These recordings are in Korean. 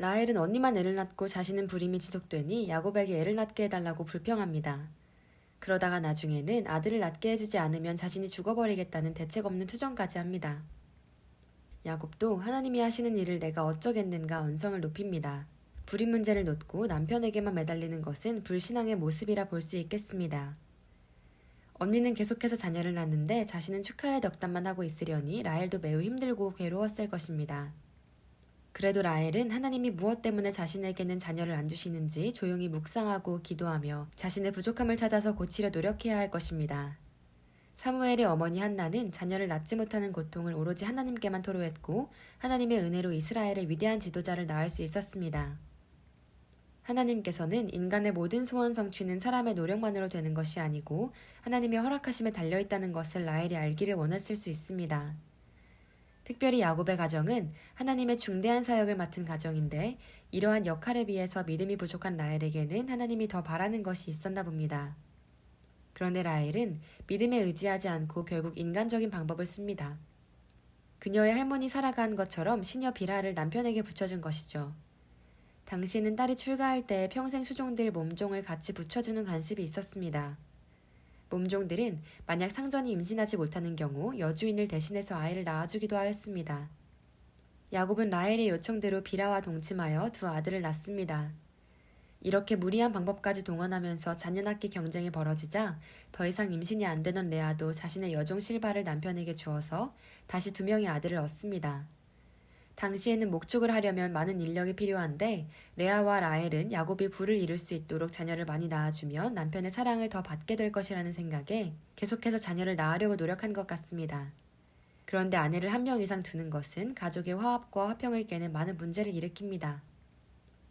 라헬은 언니만 애를 낳고 자신은 불임이 지속되니 야곱에게 애를 낳게 해달라고 불평합니다. 그러다가 나중에는 아들을 낳게 해주지 않으면 자신이 죽어버리겠다는 대책 없는 투정까지 합니다. 야곱도 하나님이 하시는 일을 내가 어쩌겠는가 언성을 높입니다. 불임 문제를 놓고 남편에게만 매달리는 것은 불신앙의 모습이라 볼 수 있겠습니다. 언니는 계속해서 자녀를 낳는데 자신은 축하의 덕담만 하고 있으려니 라헬도 매우 힘들고 괴로웠을 것입니다. 그래도 라헬은 하나님이 무엇 때문에 자신에게는 자녀를 안 주시는지 조용히 묵상하고 기도하며 자신의 부족함을 찾아서 고치려 노력해야 할 것입니다. 사무엘의 어머니 한나는 자녀를 낳지 못하는 고통을 오로지 하나님께만 토로했고 하나님의 은혜로 이스라엘의 위대한 지도자를 낳을 수 있었습니다. 하나님께서는 인간의 모든 소원 성취는 사람의 노력만으로 되는 것이 아니고 하나님의 허락하심에 달려 있다는 것을 라헬이 알기를 원했을 수 있습니다. 특별히 야곱의 가정은 하나님의 중대한 사역을 맡은 가정인데 이러한 역할에 비해서 믿음이 부족한 라헬에게는 하나님이 더 바라는 것이 있었나 봅니다. 그런데 라헬은 믿음에 의지하지 않고 결국 인간적인 방법을 씁니다. 그녀의 할머니 살아간 것처럼 시녀 비라를 남편에게 붙여준 것이죠. 당시에는 딸이 출가할 때 평생 수종들 몸종을 같이 붙여주는 관습이 있었습니다. 몸종들은 만약 상전이 임신하지 못하는 경우 여주인을 대신해서 아이를 낳아주기도 하였습니다. 야곱은 라헬의 요청대로 비라와 동침하여 두 아들을 낳습니다. 이렇게 무리한 방법까지 동원하면서 자녀 낳기 경쟁이 벌어지자 더 이상 임신이 안 되던 레아도 자신의 여종 실바를 남편에게 주어서 다시 두 명의 아들을 얻습니다. 당시에는 목축을 하려면 많은 인력이 필요한데 레아와 라헬은 야곱이 부를 이룰 수 있도록 자녀를 많이 낳아주면 남편의 사랑을 더 받게 될 것이라는 생각에 계속해서 자녀를 낳으려고 노력한 것 같습니다. 그런데 아내를 한 명 이상 두는 것은 가족의 화합과 화평을 깨는 많은 문제를 일으킵니다.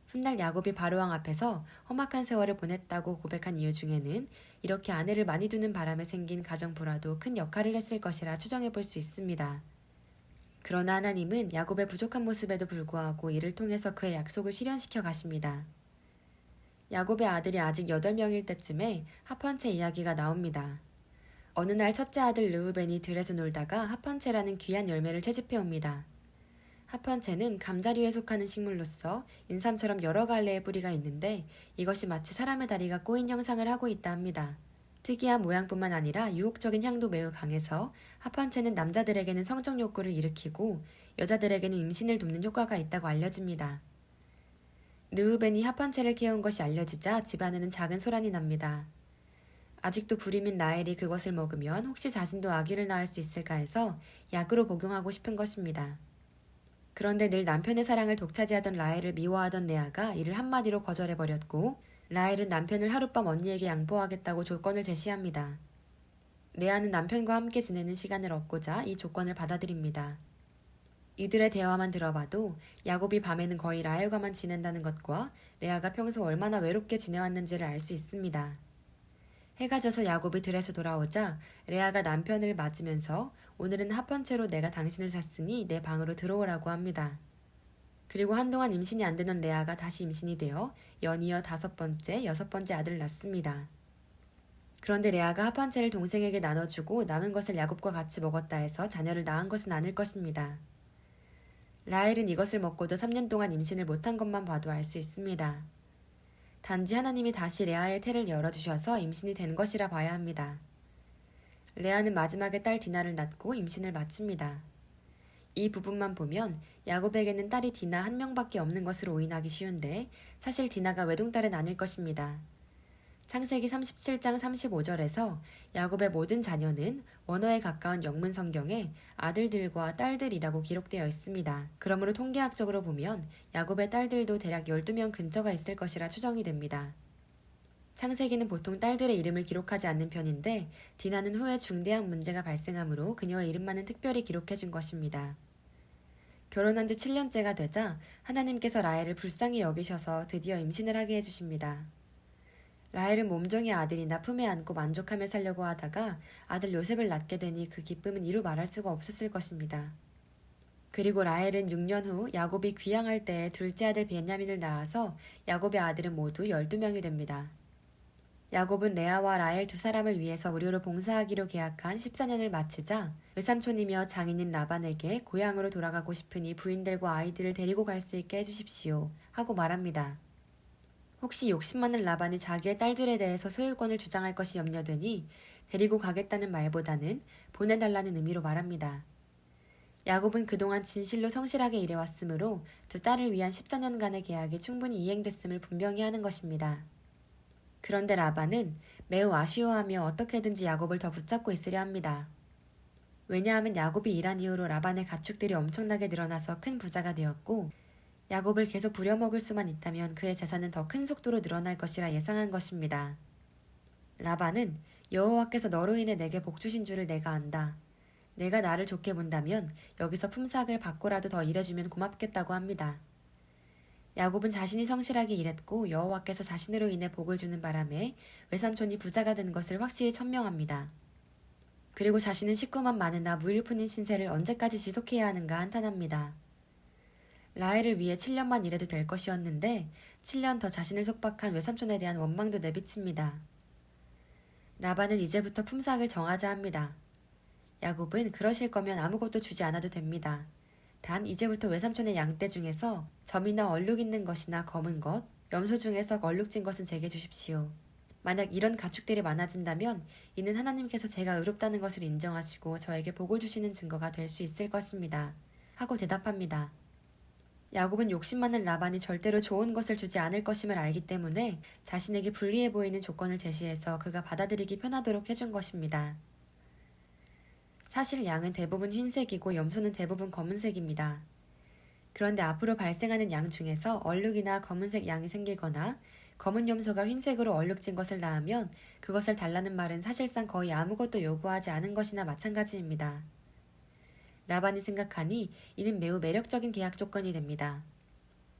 훗날 야곱이 바로왕 앞에서 험악한 세월을 보냈다고 고백한 이유 중에는 이렇게 아내를 많이 두는 바람에 생긴 가정 불화도 큰 역할을 했을 것이라 추정해 볼 수 있습니다. 그러나 하나님은 야곱의 부족한 모습에도 불구하고 이를 통해서 그의 약속을 실현시켜 가십니다. 야곱의 아들이 아직 8명일 때쯤에 합헌체 이야기가 나옵니다. 어느 날 첫째 아들 르우벤이 들에서 놀다가 합헌체라는 귀한 열매를 채집해 옵니다. 합헌체는 감자류에 속하는 식물로서 인삼처럼 여러 갈래의 뿌리가 있는데 이것이 마치 사람의 다리가 꼬인 형상을 하고 있다 합니다. 특이한 모양뿐만 아니라 유혹적인 향도 매우 강해서 합헌체는 남자들에게는 성적 욕구를 일으키고 여자들에게는 임신을 돕는 효과가 있다고 알려집니다. 르우벤이 합헌체를 키운 것이 알려지자 집안에는 작은 소란이 납니다. 아직도 불임인 라헬이 그것을 먹으면 혹시 자신도 아기를 낳을 수 있을까 해서 약으로 복용하고 싶은 것입니다. 그런데 늘 남편의 사랑을 독차지하던 라헬을 미워하던 레아가 이를 한마디로 거절해버렸고 라헬은 남편을 하룻밤 언니에게 양보하겠다고 조건을 제시합니다. 레아는 남편과 함께 지내는 시간을 얻고자 이 조건을 받아들입니다. 이들의 대화만 들어봐도 야곱이 밤에는 거의 라헬과만 지낸다는 것과 레아가 평소 얼마나 외롭게 지내왔는지를 알 수 있습니다. 해가 져서 야곱이 들에서 돌아오자 레아가 남편을 맞으면서 오늘은 합헌체로 내가 당신을 샀으니 내 방으로 들어오라고 합니다. 그리고 한동안 임신이 안 되던 레아가 다시 임신이 되어 연이어 다섯 번째, 여섯 번째 아들을 낳습니다. 그런데 레아가 합헌체를 동생에게 나눠주고 남은 것을 야곱과 같이 먹었다 해서 자녀를 낳은 것은 아닐 것입니다. 라헬은 이것을 먹고도 3년 동안 임신을 못한 것만 봐도 알 수 있습니다. 단지 하나님이 다시 레아의 태를 열어주셔서 임신이 된 것이라 봐야 합니다. 레아는 마지막에 딸 디나를 낳고 임신을 마칩니다. 이 부분만 보면 야곱에게는 딸이 디나 한 명밖에 없는 것으로 오인하기 쉬운데 사실 디나가 외동딸은 아닐 것입니다. 창세기 37장 35절에서 야곱의 모든 자녀는 원어에 가까운 영문 성경에 아들들과 딸들이라고 기록되어 있습니다. 그러므로 통계학적으로 보면 야곱의 딸들도 대략 12명 근처가 있을 것이라 추정이 됩니다. 창세기는 보통 딸들의 이름을 기록하지 않는 편인데 디나는 후에 중대한 문제가 발생하므로 그녀의 이름만은 특별히 기록해 준 것입니다. 결혼한 지 7년째가 되자 하나님께서 라헬을 불쌍히 여기셔서 드디어 임신을 하게 해주십니다. 라헬은 몸종의 아들이나 품에 안고 만족하며 살려고 하다가 아들 요셉을 낳게 되니 그 기쁨은 이루 말할 수가 없었을 것입니다. 그리고 라헬은 6년 후 야곱이 귀향할 때 둘째 아들 베냐민을 낳아서 야곱의 아들은 모두 12명이 됩니다. 야곱은 레아와 라헬 두 사람을 위해서 무료로 봉사하기로 계약한 14년을 마치자 외삼촌이며 장인인 라반에게 고향으로 돌아가고 싶으니 부인들과 아이들을 데리고 갈 수 있게 해주십시오 하고 말합니다. 혹시 욕심 많은 라반이 자기의 딸들에 대해서 소유권을 주장할 것이 염려되니 데리고 가겠다는 말보다는 보내달라는 의미로 말합니다. 야곱은 그동안 진실로 성실하게 일해왔으므로 두 딸을 위한 14년간의 계약이 충분히 이행됐음을 분명히 하는 것입니다. 그런데 라반은 매우 아쉬워하며 어떻게든지 야곱을 더 붙잡고 있으려 합니다. 왜냐하면 야곱이 일한 이후로 라반의 가축들이 엄청나게 늘어나서 큰 부자가 되었고 야곱을 계속 부려먹을 수만 있다면 그의 재산은 더 큰 속도로 늘어날 것이라 예상한 것입니다. 라반은 여호와께서 너로 인해 내게 복 주신 줄을 내가 안다. 내가 나를 좋게 본다면 여기서 품삯을 받고라도 더 일해주면 고맙겠다고 합니다. 야곱은 자신이 성실하게 일했고 여호와께서 자신으로 인해 복을 주는 바람에 외삼촌이 부자가 된 것을 확실히 천명합니다. 그리고 자신은 식구만 많으나 무일푼인 신세를 언제까지 지속해야 하는가 한탄합니다. 라헬을 위해 7년만 일해도 될 것이었는데 7년 더 자신을 속박한 외삼촌에 대한 원망도 내비칩니다. 라반은 이제부터 품삯을 정하자 합니다. 야곱은 그러실 거면 아무것도 주지 않아도 됩니다. 단 이제부터 외삼촌의 양떼 중에서 점이나 얼룩 있는 것이나 검은 것, 염소 중에서 얼룩진 것은 제게 주십시오. 만약 이런 가축들이 많아진다면 이는 하나님께서 제가 의롭다는 것을 인정하시고 저에게 복을 주시는 증거가 될 수 있을 것입니다. 하고 대답합니다. 야곱은 욕심 많은 라반이 절대로 좋은 것을 주지 않을 것임을 알기 때문에 자신에게 불리해 보이는 조건을 제시해서 그가 받아들이기 편하도록 해준 것입니다. 사실 양은 대부분 흰색이고 염소는 대부분 검은색입니다. 그런데 앞으로 발생하는 양 중에서 얼룩이나 검은색 양이 생기거나 검은 염소가 흰색으로 얼룩진 것을 낳으면 그것을 달라는 말은 사실상 거의 아무것도 요구하지 않은 것이나 마찬가지입니다. 라반이 생각하니 이는 매우 매력적인 계약 조건이 됩니다.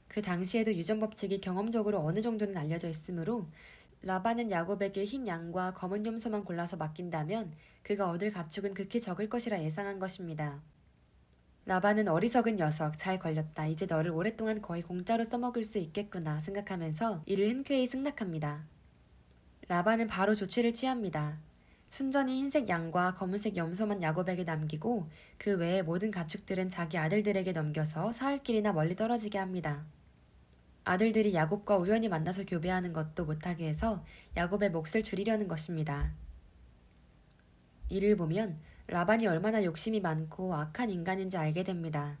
그 당시에도 유전 법칙이 경험적으로 어느 정도는 알려져 있으므로 라반은 야곱에게 흰 양과 검은 염소만 골라서 맡긴다면 그가 얻을 가축은 극히 적을 것이라 예상한 것입니다. 라반은 어리석은 녀석, 잘 걸렸다. 이제 너를 오랫동안 거의 공짜로 써먹을 수 있겠구나 생각하면서 이를 흔쾌히 승낙합니다. 라반은 바로 조치를 취합니다. 순전히 흰색 양과 검은색 염소만 야곱에게 남기고 그 외의 모든 가축들은 자기 아들들에게 넘겨서 사흘 길이나 멀리 떨어지게 합니다. 아들들이 야곱과 우연히 만나서 교배하는 것도 못하게 해서 야곱의 몫을 줄이려는 것입니다. 이를 보면 라반이 얼마나 욕심이 많고 악한 인간인지 알게 됩니다.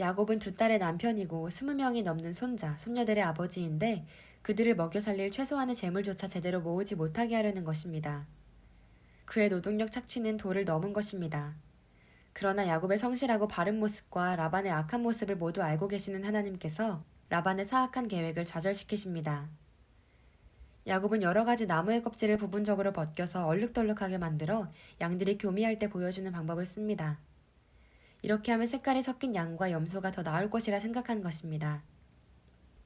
야곱은 두 딸의 남편이고 스무 명이 넘는 손자, 손녀들의 아버지인데 그들을 먹여 살릴 최소한의 재물조차 제대로 모으지 못하게 하려는 것입니다. 그의 노동력 착취는 도를 넘은 것입니다. 그러나 야곱의 성실하고 바른 모습과 라반의 악한 모습을 모두 알고 계시는 하나님께서 라반의 사악한 계획을 좌절시키십니다. 야곱은 여러 가지 나무의 껍질을 부분적으로 벗겨서 얼룩덜룩하게 만들어 양들이 교미할 때 보여주는 방법을 씁니다. 이렇게 하면 색깔이 섞인 양과 염소가 더 나을 것이라 생각한 것입니다.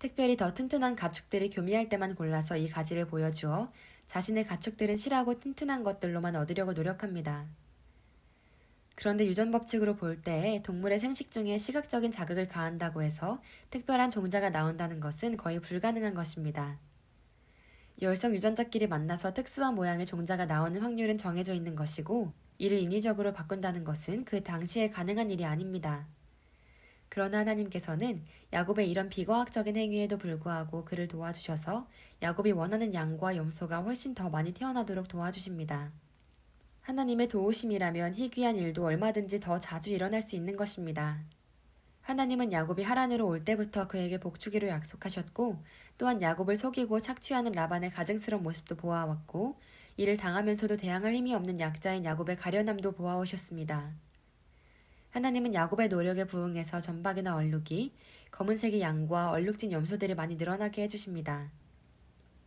특별히 더 튼튼한 가축들이 교미할 때만 골라서 이 가지를 보여주어 자신의 가축들은 실하고 튼튼한 것들로만 얻으려고 노력합니다. 그런데 유전 법칙으로 볼 때 동물의 생식 중에 시각적인 자극을 가한다고 해서 특별한 종자가 나온다는 것은 거의 불가능한 것입니다. 열성 유전자끼리 만나서 특수한 모양의 종자가 나오는 확률은 정해져 있는 것이고 이를 인위적으로 바꾼다는 것은 그 당시에 가능한 일이 아닙니다. 그러나 하나님께서는 야곱의 이런 비과학적인 행위에도 불구하고 그를 도와주셔서 야곱이 원하는 양과 염소가 훨씬 더 많이 태어나도록 도와주십니다. 하나님의 도우심이라면 희귀한 일도 얼마든지 더 자주 일어날 수 있는 것입니다. 하나님은 야곱이 하란으로 올 때부터 그에게 복주기로 약속하셨고 또한 야곱을 속이고 착취하는 라반의 가증스러운 모습도 보아왔고 이를 당하면서도 대항할 힘이 없는 약자인 야곱의 가련함도 보아오셨습니다. 하나님은 야곱의 노력에 부응해서 전박이나 얼룩이 검은색의 양과 얼룩진 염소들이 많이 늘어나게 해주십니다.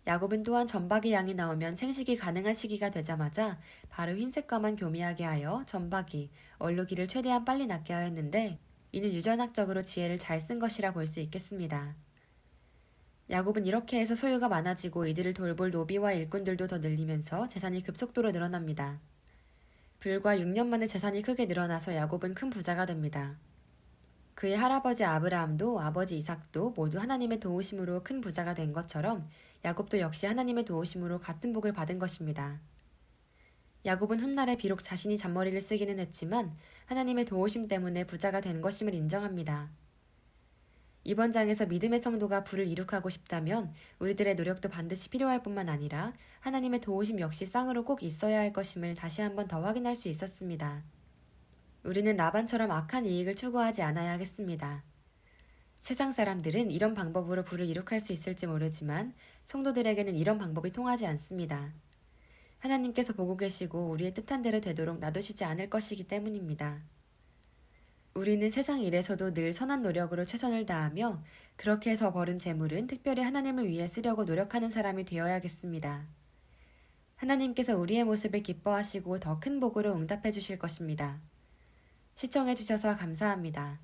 야곱은 또한 전박이 양이 나오면 생식이 가능한 시기가 되자마자 바로 흰색과만 교미하게 하여 전박이, 얼룩이를 최대한 빨리 낳게 하였는데 이는 유전학적으로 지혜를 잘 쓴 것이라 볼 수 있겠습니다. 야곱은 이렇게 해서 소유가 많아지고 이들을 돌볼 노비와 일꾼들도 더 늘리면서 재산이 급속도로 늘어납니다. 불과 6년 만에 재산이 크게 늘어나서 야곱은 큰 부자가 됩니다. 그의 할아버지 아브라함도 아버지 이삭도 모두 하나님의 도우심으로 큰 부자가 된 것처럼 야곱도 역시 하나님의 도우심으로 같은 복을 받은 것입니다. 야곱은 훗날에 비록 자신이 잔머리를 쓰기는 했지만 하나님의 도우심 때문에 부자가 된 것임을 인정합니다. 이번 장에서 믿음의 성도가 부를 이룩하고 싶다면 우리들의 노력도 반드시 필요할 뿐만 아니라 하나님의 도우심 역시 쌍으로 꼭 있어야 할 것임을 다시 한번 더 확인할 수 있었습니다. 우리는 라반처럼 악한 이익을 추구하지 않아야 하겠습니다. 세상 사람들은 이런 방법으로 부를 이룩할 수 있을지 모르지만 성도들에게는 이런 방법이 통하지 않습니다. 하나님께서 보고 계시고 우리의 뜻한 대로 되도록 놔두시지 않을 것이기 때문입니다. 우리는 세상 일에서도 늘 선한 노력으로 최선을 다하며 그렇게 해서 벌은 재물은 특별히 하나님을 위해 쓰려고 노력하는 사람이 되어야겠습니다. 하나님께서 우리의 모습을 기뻐하시고 더 큰 복으로 응답해 주실 것입니다. 시청해 주셔서 감사합니다.